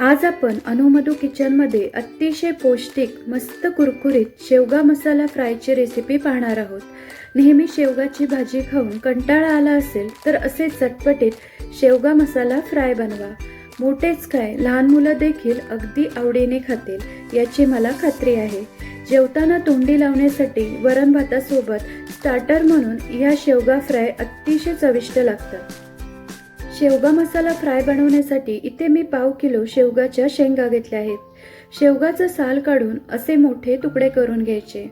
आज आपण अनुमधू किचनमध्ये अतिशय पौष्टिक मस्त कुरकुरीत शेवगा मसाला फ्रायची रेसिपी पाहणार आहोत. नेहमी शेवगाची भाजी खाऊन कंटाळा आला असेल तर असे चटपटीत शेवगा मसाला फ्राय बनवा. मोठेच काय लहान मुलं देखील अगदी आवडीने खातील याची मला खात्री आहे. जेवताना तोंडी लावण्यासाठी वरण भातासोबत स्टार्टर म्हणून या शेवगा फ्राय अतिशय चविष्ट लागतात. शेवगा मसाला फ्राय बनवण्यासाठी इथे मी पाव किलो शेवगाच्या शेंगा घेतल्या आहेत. शेवगाचं साल काढून असे मोठे तुकडे करून घ्यायचे.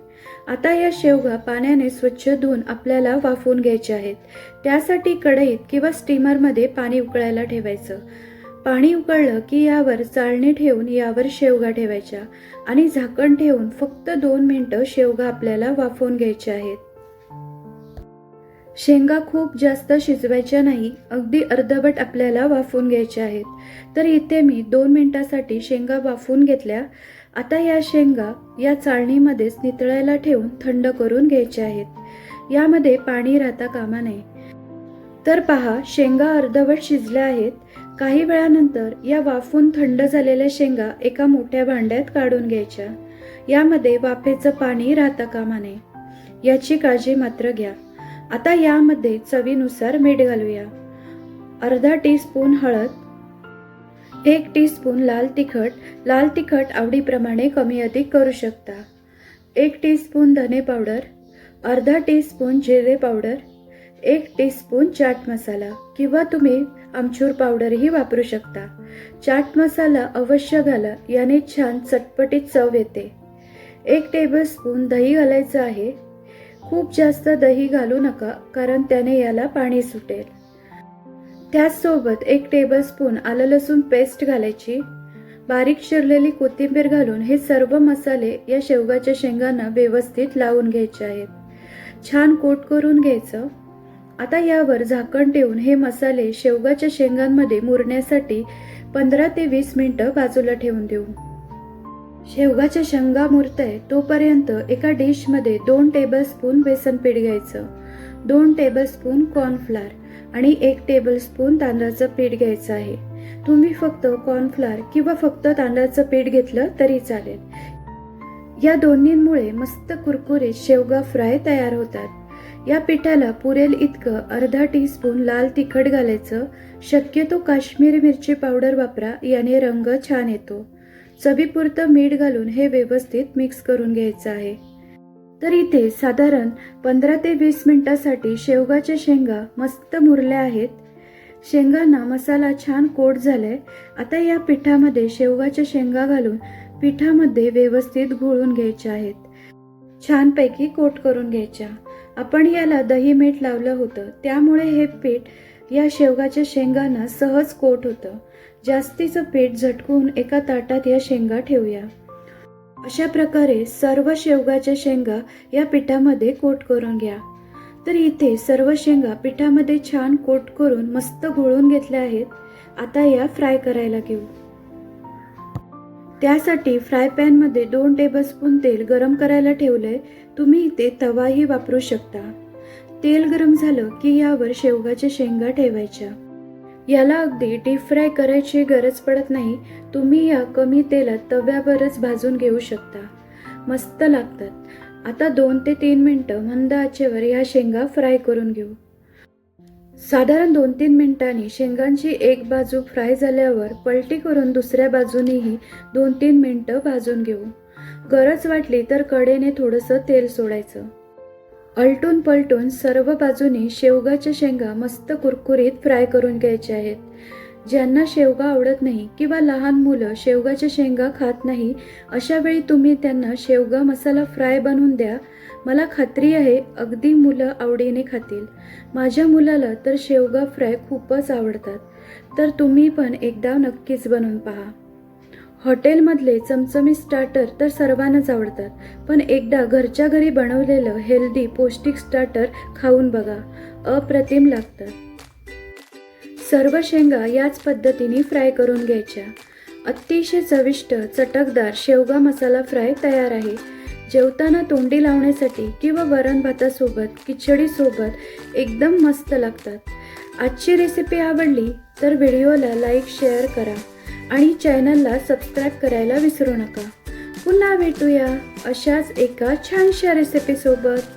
आता या शेवगा पाण्याने स्वच्छ धुवून आपल्याला वाफवून घ्यायचे आहेत. त्यासाठी कढईत किंवा स्टीमरमध्ये पाणी उकळायला ठेवायचं. पाणी उकळलं की यावर चाळणी ठेवून यावर शेवगा ठेवायच्या आणि झाकण ठेवून फक्त दोन मिनटं शेवगा आपल्याला वाफवून घ्यायचे आहेत. शेंगा खूप जास्त शिजवायच्या नाही अगदी अर्धवट आपल्याला वाफवून घ्यायच्या आहेत. तर इथे मी दोन मिनटासाठी शेंगा वाफून घेतल्या. आता या शेंगा या चाळणीमध्येच नितळायला ठेवून थंड करून घ्यायच्या आहेत. यामध्ये पाणी राहता कामा नये. तर पहा शेंगा अर्धवट शिजल्या आहेत. काही वेळानंतर या वाफून थंड झालेल्या शेंगा एका मोठ्या भांड्यात काढून घ्यायच्या. यामध्ये वाफेचं पाणी राहता कामा नये. याची काळजी मात्र घ्या. आता यामध्ये चवीनुसार मीठ घालूया. अर्धा टीस्पून हळद एक टीस्पून लाल तिखट. लाल तिखट आवडीप्रमाणे कमी अधिक करू शकता. एक टीस्पून धने पावडर अर्धा टीस्पून जिरे पावडर एक टीस्पून चाट मसाला किंवा तुम्ही आमचूर पावडरही वापरू शकता. चाट मसाला अवश्य घाला याने छान चटपटीत चव येते. एक टेबलस्पून दही घालायचं आहे. खूप जास्त दही घालू नका कारण त्याने याला पाणी सुटेल. त्याचसोबत एक टेबलस्पून आलं लसूण पेस्ट घालायची. बारीक शिरलेली कोथिंबीर घालून हे सर्व मसाले या शेवगाच्या शेंगांना व्यवस्थित लावून घ्यायचे आहेत. छान कोट करून घ्यायचं. आता यावर झाकण ठेवून हे मसाले शेवगाच्या शेंगांमध्ये मुरण्यासाठी पंधरा ते वीस मिनटं बाजूला ठेवून देऊ. शेवगाच्या शेंगा मुरतय तोपर्यंत एका डिशमध्ये दोन टेबलस्पून बेसन पीठ घ्यायचं दोन टेबलस्पून कॉर्नफ्लार आणि एक टेबलस्पून तांदळाचं पीठ घ्यायचं आहे. तुम्ही फक्त कॉर्नफ्लार किंवा फक्त तांदळाचं पीठ घेतलं तरी चालेल. या दोन्हींमुळे मस्त कुरकुरीत शेवगा फ्राय तयार होतात. या पिठाला पुरेल इतकं अर्धा टीस्पून लाल तिखट घालायचं. शक्यतो काश्मीरी मिरची पावडर वापरा याने रंग छान येतो. चवीपुरतं मीठ घालून हे व्यवस्थित मिक्स करून घ्यायचं आहे. तर इथे साधारण पंधरा ते वीस मिनिटासाठी शेवगाच्या शेंगा मस्त मुरल्या आहेत. शेंगांना मसाला छान कोट झालाय. आता या पिठामध्ये शेवगाच्या शेंगा घालून पिठामध्ये व्यवस्थित घोळून घ्यायच्या आहेत. छानपैकी कोट करून घ्यायच्या. आपण याला दही मीठ लावलं होतं. त्यामुळे हे पीठ या शेवगाच्या शेंगांना सहज कोट होतं. जास्तीचं पीठ झटकून एका ताटात या शेंगा ठेवूया. अशा प्रकारे सर्व शेवगाच्या शेंगा या पिठामध्ये कोट करून घ्या. तर इथे सर्व शेंगा पिठामध्ये छान कोट करून मस्त घोळून घेतल्या आहेत. आता या फ्राय करायला घेऊ. त्यासाठी फ्राय पॅनमध्ये दोन टेबलस्पून तेल गरम करायला ठेवलंय. तुम्ही इथे तवाही वापरू शकता. तेल गरम झालं की यावर शेवगाच्या शेंगा ठेवायच्या. याला अगदी डीप फ्राय करायची गरज पडत नाही. तुम्ही या कमी तेलात तव्यावरच भाजून घेऊ शकता. मस्त लागतात. आता दोन ते तीन मिनटं मंद आचेवर ह्या शेंगा फ्राय करून घेऊ. साधारण दोन तीन मिनिटांनी शेंगांची एक बाजू फ्राय झाल्यावर पलटी करून दुसऱ्या बाजूनेही दोन तीन मिनिटं भाजून घेऊ. गरज वाटली तर कडेने थोडंसं तेल सोडायचं. अलटून पलटून सर्व बाजूनी शेवगाच्या शेंगा मस्त कुरकुरीत फ्राय करून घ्यायच्या आहेत. ज्यांना शेवगा आवडत नाही किंवा लहान मुलं शेवगाच्या शेंगा खात नाही अशा वेळी तुम्ही त्यांना शेवगा मसाला फ्राय बनवून द्या. मला खात्री आहे अगदी मुलं आवडीने खातील. माझ्या मुलाला तर शेवगा फ्राय खूपच आवडतात. तर तुम्ही पण एकदा नक्कीच बनवून पहा. हॉटेलमधले चमचमी स्टार्टर तर सर्वांनाच आवडतात. पण एकदा घरच्या घरी बनवलेलं हेल्दी पौष्टिक स्टार्टर खाऊन बघा. अप्रतिम लागतात. सर्व शेंगा याच पद्धतीने फ्राय करून घ्यायच्या. अतिशय चविष्ट चटकदार शेवगा मसाला फ्राय तयार आहे. जेवताना तोंडी लावण्यासाठी किंवा वरण भातासोबत खिचडीसोबत एकदम मस्त लागतात. आजची रेसिपी आवडली तर व्हिडिओला लाईक शेअर करा. आणि चॅनलला सबस्क्राईब करायला विसरू नका. पुन्हा भेटूया अशाच एका छानशा रेसिपीसोबत